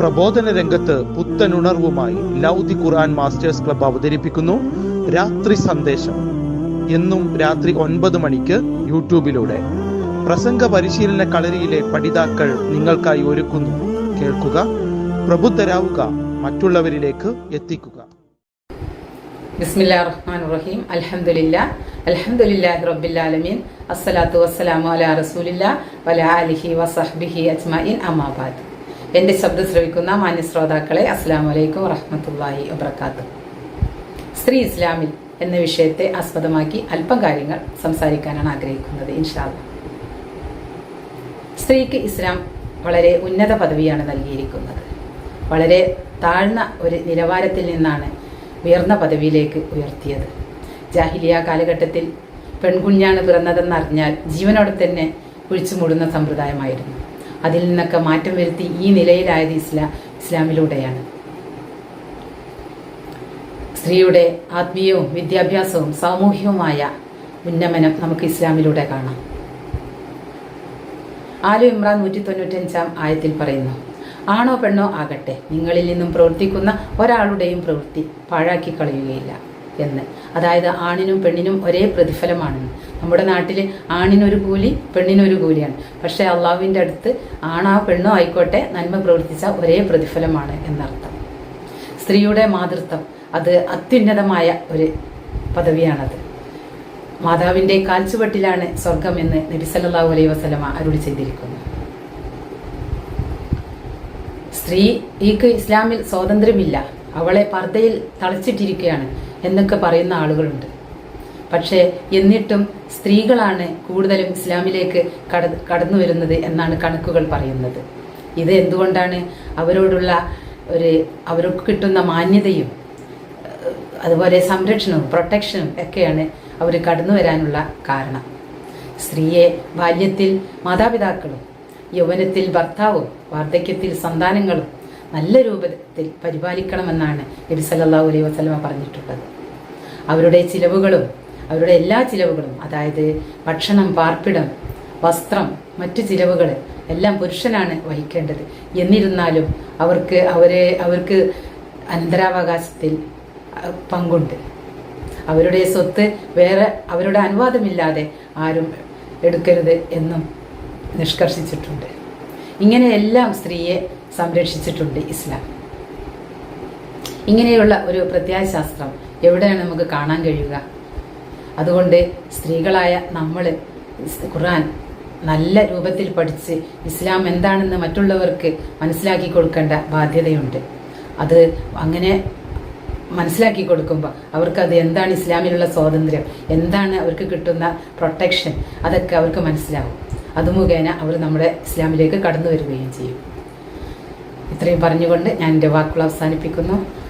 പ്രബോധന രംഗത്ത് പുത്തനുണർവുമായി ലൗദി ഖുർആൻ masters club അവതരിപ്പിക്കുന്നു. രാത്രി സന്ദേശം. എന്നും രാത്രി ഒൻപത് മണിക്ക് യൂട്യൂബിലൂടെ. പ്രസംഗ പരിശീലന കളരിയിലെ പഠിതാക്കൾ നിങ്ങൾക്കായി ഒരുക്കുന്നു. കേൾക്കുക പ്രബുദ്ധരാവുക മറ്റുള്ളവരിലേക്ക് എത്തിക്കുക. ബിസ്മില്ലാ റഹ്മാൻ റഹീം അൽഹംദുലില്ലാ. അൽഹംദുലില്ലാഹി റബ്ബിൽ ആലമീൻ അസ്സലാത്തു വസ്സലാമു അലാ റസൂലില്ലാ. വലാ അലിഹി വസഹ്ബിഹി അജ്മഈൻ അമ്മാബാദ്. എന്റെ ശബ്ദം ശ്രവിക്കുന്ന മാന്യ ശ്രോതാക്കളെ അസ്സലാമു അലൈക്കും വറഹ്മത്തുള്ളാഹി വബർക്കാത്തു സ്ത്രീ ഇസ്ലാമിൽ എന്ന വിഷയത്തെ ആസ്പദമാക്കി അല്പം കാര്യങ്ങൾ സംസാരിക്കാനാണ് ആഗ്രഹിക്കുന്നത് ഇൻഷാല്ല സ്ത്രീക്ക് ഇസ്ലാം വളരെ ഉന്നത പദവിയാണ് നൽകിയിരിക്കുന്നത്. വളരെ താഴ്ന്ന ഒരു നിലവാരത്തിൽ നിന്നാണ് ഉയർന്ന പദവിയിലേക്ക് ഉയർത്തിയത്. ജാഹിലിയ കാലഘട്ടത്തിൽ പെൺകുഞ്ഞാണ് പിറന്നതെന്നറിഞ്ഞാൽ ജീവനോടെ തന്നെ കുഴിച്ചു മൂടുന്ന സമ്പ്രദായമായിരുന്നു. അതിൽ നിന്നൊക്കെ മാറ്റം വരുത്തി ഈ നിലയിലായത് ഇസ്ലാം ഇസ്ലാമിലൂടെയാണ്. സ്ത്രീയുടെ ആത്മീയവും വിദ്യാഭ്യാസവും സാമൂഹികവുമായ ഉന്നമനം നമുക്ക് ഇസ്ലാമിലൂടെ കാണാം. ആലു ഇമ്രാൻ നൂറ്റി തൊണ്ണൂറ്റഞ്ചാം ആയത്തിൽ പറയുന്നു ആണോ പെണ്ണോ ആകട്ടെ നിങ്ങളിൽ നിന്നും പ്രവർത്തിക്കുന്ന ഒരാളുടെയും പ്രവൃത്തി പാഴാക്കി കളയുകയില്ല എന്ന്. അതായത് ആണിനും പെണ്ണിനും ഒരേ പ്രതിഫലമാണെന്ന്. നമ്മുടെ നാട്ടിൽ ആണിനൊരു കൂലി പെണ്ണിനൊരു കൂലിയാണ്. പക്ഷേ അള്ളാഹുവിന്റെ അടുത്ത് ആണോ പെണ്ണോ ആയിക്കോട്ടെ നന്മ പ്രവർത്തിച്ച ഒരേ പ്രതിഫലമാണ് എന്നർത്ഥം. സ്ത്രീയുടെ മാതൃത്വം അത് അത്യുന്നതമായ ഒരു പദവിയാണത്. മാതാവിന്റെ കാൽച്ചുവട്ടിലാണ് സ്വർഗം എന്ന് നബി സല്ലല്ലാഹു അലൈഹി വസല്ലമ അരുളി ചെയ്തിരിക്കുന്നു സ്ത്രീ സ്ത്രീക്ക് ഇസ്ലാമിൽ സ്വാതന്ത്ര്യമില്ല. അവളെ പർദ്ദയിൽ തളച്ചിട്ടിരിക്കുകയാണ് എന്നൊക്കെ പറയുന്ന ആളുകളുണ്ട്. പക്ഷേ എന്നിട്ടും സ്ത്രീകളാണ് കൂടുതലും ഇസ്ലാമിലേക്ക് കട കടന്നു വരുന്നത് എന്നാണ് കണക്കുകൾ പറയുന്നത്. ഇത് എന്തുകൊണ്ടാണ് അവരോടുള്ള ഒരു അവർക്ക് കിട്ടുന്ന മാന്യതയും അതുപോലെ സംരക്ഷണവും പ്രൊട്ടക്ഷനും ഒക്കെയാണ് അവർ കടന്നു വരാനുള്ള കാരണം. സ്ത്രീയെ ബാല്യത്തിൽ മാതാപിതാക്കളും യൗവനത്തിൽ ഭർത്താവും വാർദ്ധക്യത്തിൽ സന്താനങ്ങളും നല്ല രൂപത്തിൽ പരിപാലിക്കണമെന്നാണ് നബി സല്ലല്ലാഹു അലൈഹി വസല്ലമ പറഞ്ഞിട്ടുള്ളത്. അവരുടെ ചിലവുകളും അവരുടെ എല്ലാ ചിലവുകളും അതായത് ഭക്ഷണം പാർപ്പിടം വസ്ത്രം മറ്റു ചിലവുകൾ എല്ലാം പുരുഷനാണ് വഹിക്കേണ്ടത്. എന്നിരുന്നാലും അവർക്ക് അവരെ അവർക്ക് അനന്തരാവകാശത്തിൽ പങ്കുണ്ട്. അവരുടെ സ്വത്ത് വേറെ അവരുടെ അനുവാദമില്ലാതെ ആരും എടുക്കരുത് എന്നും നിഷ്കർഷിച്ചിട്ടുണ്ട്. ഇങ്ങനെയെല്ലാം സ്ത്രീയെ സംരക്ഷിച്ചിട്ടുണ്ട് ഇസ്ലാം. ഇങ്ങനെയുള്ള ഒരു പ്രത്യയശാസ്ത്രം എവിടെയാണ് നമുക്ക് കാണാൻ കഴിയുക? അതുകൊണ്ട് സ്ത്രീകളായ നമ്മൾ ഖുർആൻ നല്ല രൂപത്തിൽ പഠിച്ച് ഇസ്ലാം എന്താണെന്ന് മറ്റുള്ളവർക്ക് മനസ്സിലാക്കി കൊടുക്കേണ്ട ബാധ്യതയുണ്ട്. അത് അങ്ങനെ മനസ്സിലാക്കി കൊടുക്കുമ്പോൾ അവർക്ക് അത് എന്താണ് ഇസ്ലാമിലുള്ള സ്വാതന്ത്ര്യം? എന്താണ് അവർക്ക് കിട്ടുന്ന പ്രൊട്ടക്ഷൻ? അതൊക്കെ അവർക്ക് മനസ്സിലാവും. അത് മുഖേന അവർ നമ്മുടെ ഇസ്ലാമിലേക്ക് കടന്നു വരികയും ചെയ്യും. ഇത്രയും പറഞ്ഞുകൊണ്ട് ഞാൻ എന്റെ വാക്കുകൾ അവസാനിപ്പിക്കുന്നു.